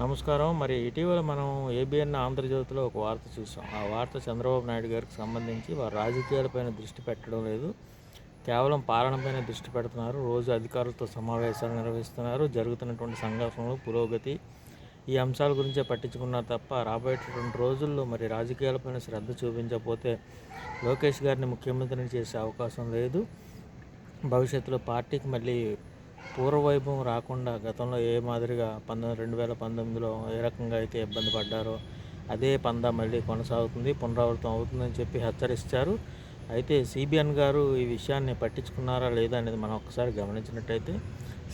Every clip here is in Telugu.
నమస్కారం. మరి ఇటీవల మనం ఏబిఎన్ ఆంధ్రజ్యోతిలో ఒక వార్త చూసాం. ఆ వార్త చంద్రబాబు నాయుడు గారికి సంబంధించి వారు రాజకీయాలపైన దృష్టి పెట్టడం లేదు. కేవలం పాలనపైన దృష్టి పెడుతున్నారు. రోజు అధికారులతో సమావేశాలు నిర్వహిస్తున్నారు. జరుగుతున్నటువంటి సంఘర్షణలు పురోగతి ఈ అంశాల గురించే పట్టించుకున్నారు తప్ప రాబోయేటటువంటి రోజుల్లో మరి రాజకీయాలపైన శ్రద్ధ చూపించకపోతే లోకేష్ గారిని ముఖ్యమంత్రిని చేసే అవకాశం లేదు. భవిష్యత్తులో పార్టీకి మళ్ళీ పూర్వవైభవం రాకుండా గతంలో ఏ మాదిరిగా పంతొమ్మిది రెండు వేల పంతొమ్మిదిలో ఏ రకంగా అయితే ఇబ్బంది పడ్డారో అదే పందా మళ్ళీ కొనసాగుతుంది పునరావృతం అవుతుందని చెప్పి హెచ్చరిస్తారు. అయితే సిబిఎన్ గారు ఈ విషయాన్ని పట్టించుకున్నారా లేదా అనేది మనం ఒకసారి గమనించినట్టయితే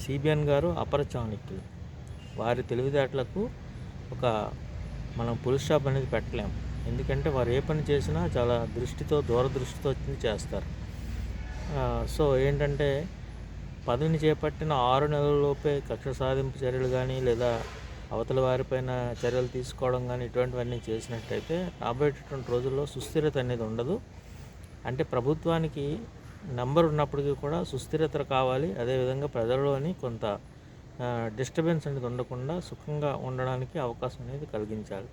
సిబిఎన్ గారు అపర చాణక్యులు. వారి తెలివితేటలకు ఒక మనం పుల్ స్టాప్ అనేది పెట్టలేము ఎందుకంటే వారు ఏ పని చేసినా చాలా దృష్టితో దూరదృష్టితో చేస్తారు. సో ఏంటంటే పదవిని చేపట్టిన ఆరు నెలలలోపే కక్ష సాధింపు చర్యలు కానీ లేదా అవతల వారిపైన చర్యలు తీసుకోవడం కానీ ఇటువంటివన్నీ చేసినట్టయితే రాబోయేటటువంటి రోజుల్లో సుస్థిరత అనేది ఉండదు. అంటే ప్రభుత్వానికి నెంబర్ ఉన్నప్పటికీ కూడా సుస్థిరత కావాలి. అదేవిధంగా ప్రజల్లోని కొంత డిస్టర్బెన్స్ అనేది ఉండకుండా సుఖంగా ఉండడానికి అవకాశం అనేది కలిగించాలి.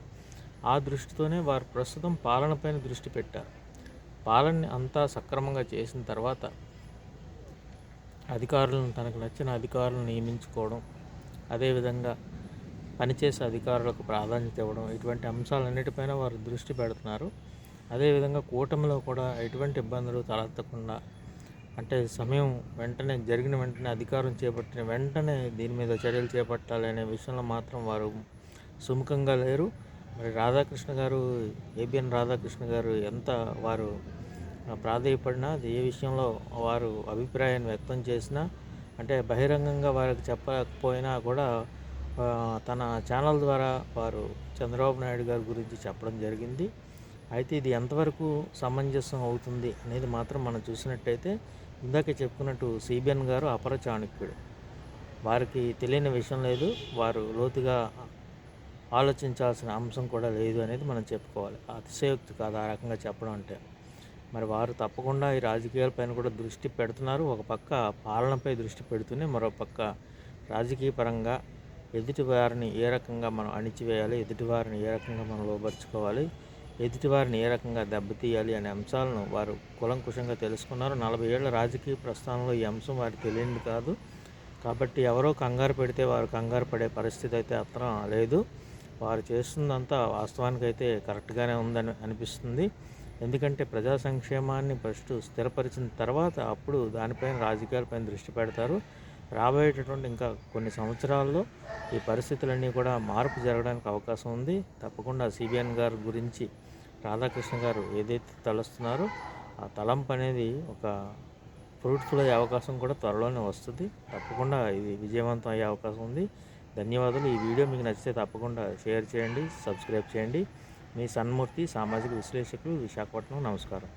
ఆ దృష్టితోనే వారు ప్రస్తుతం పాలనపైన దృష్టి పెట్టారు. పాలనని అంతా సక్రమంగా చేసిన తర్వాత అధికారులను తనకు నచ్చిన అధికారులను నియమించుకోవడం అదేవిధంగా పనిచేసే అధికారులకు ప్రాధాన్యత ఇవ్వడం ఇటువంటి అంశాలన్నిటిపైన వారు దృష్టి పెడుతున్నారు. అదేవిధంగా కూటమిలో కూడా ఎటువంటి ఇబ్బందులు తలెత్తకుండా అంటే సమయం వెంటనే జరిగిన వెంటనే అధికారం చేపట్టిన వెంటనే దీని మీద చర్యలు చేపట్టాలి అనే విషయంలో మాత్రం వారు సుముఖంగా లేరు. మరి రాధాకృష్ణ గారు ఏబిఎన్ రాధాకృష్ణ గారు ఎంత వారు ప్రాధాయపడినా అది ఏ విషయంలో వారు అభిప్రాయాన్ని వ్యక్తం చేసినా అంటే బహిరంగంగా వారికి చెప్పకపోయినా కూడా తన ఛానల్ ద్వారా వారు చంద్రబాబు నాయుడు గారి గురించి చెప్పడం జరిగింది. అయితే ఇది ఎంతవరకు సమంజసం అవుతుంది అనేది మాత్రం మనం చూసినట్టయితే ఇందాక చెప్పుకున్నట్టు సిబిఎన్ గారు అపర చాణక్యుడు. వారికి తెలియని విషయం లేదు. వారు లోతుగా ఆలోచించాల్సిన అంశం కూడా లేదు అనేది మనం చెప్పుకోవాలి. అతిశయోక్తి కాదు ఆ రకంగా చెప్పడం అంటే. మరి వారు తప్పకుండా ఈ రాజకీయాలపైన కూడా దృష్టి పెడుతున్నారు. ఒక పక్క పాలనపై దృష్టి పెడుతూనే మరో పక్క రాజకీయ పరంగా ఎదుటివారిని ఏ రకంగా మనం అణిచివేయాలి ఎదుటివారిని ఏ రకంగా మనం లోపరుచుకోవాలి ఎదుటివారిని ఏ రకంగా దెబ్బతీయాలి అనే అంశాలను వారు కులంకుశంగా తెలుసుకున్నారు. నలభై ఏళ్ళ రాజకీయ ప్రస్థానంలో ఈ అంశం వారికి తెలియనిది కాదు. కాబట్టి ఎవరో కంగారు పెడితే వారు కంగారు పడే పరిస్థితి అయితే అత్తరం లేదు. వారు చేస్తుందంతా వాస్తవానికి అయితే కరెక్ట్గానే ఉందని అనిపిస్తుంది. ఎందుకంటే ప్రజా సంక్షేమాన్ని ఫస్ట్ స్థిరపరిచిన తర్వాత అప్పుడు దానిపైన రాజకీయాలపైన దృష్టి పెడతారు. రాబోయేటటువంటి ఇంకా కొన్ని సంవత్సరాల్లో ఈ పరిస్థితులన్నీ కూడా మార్పు జరగడానికి అవకాశం ఉంది. తప్పకుండా సిబిఎన్ గారి గురించి రాధాకృష్ణ గారు ఏదైతే తలుస్తున్నారో ఆ తలంపు అనేది ఒక ఫ్రూట్ఫుల్ అయ్యే అవకాశం కూడా త్వరలోనే వస్తుంది. తప్పకుండా ఇది విజయవంతం అయ్యే అవకాశం ఉంది. ధన్యవాదాలు. ఈ వీడియో మీకు నచ్చితే తప్పకుండా షేర్ చేయండి సబ్స్క్రైబ్ చేయండి. మీ సన్మూర్తి సామాజిక విశ్లేషకులు విశాఖపట్నం నమస్కారం.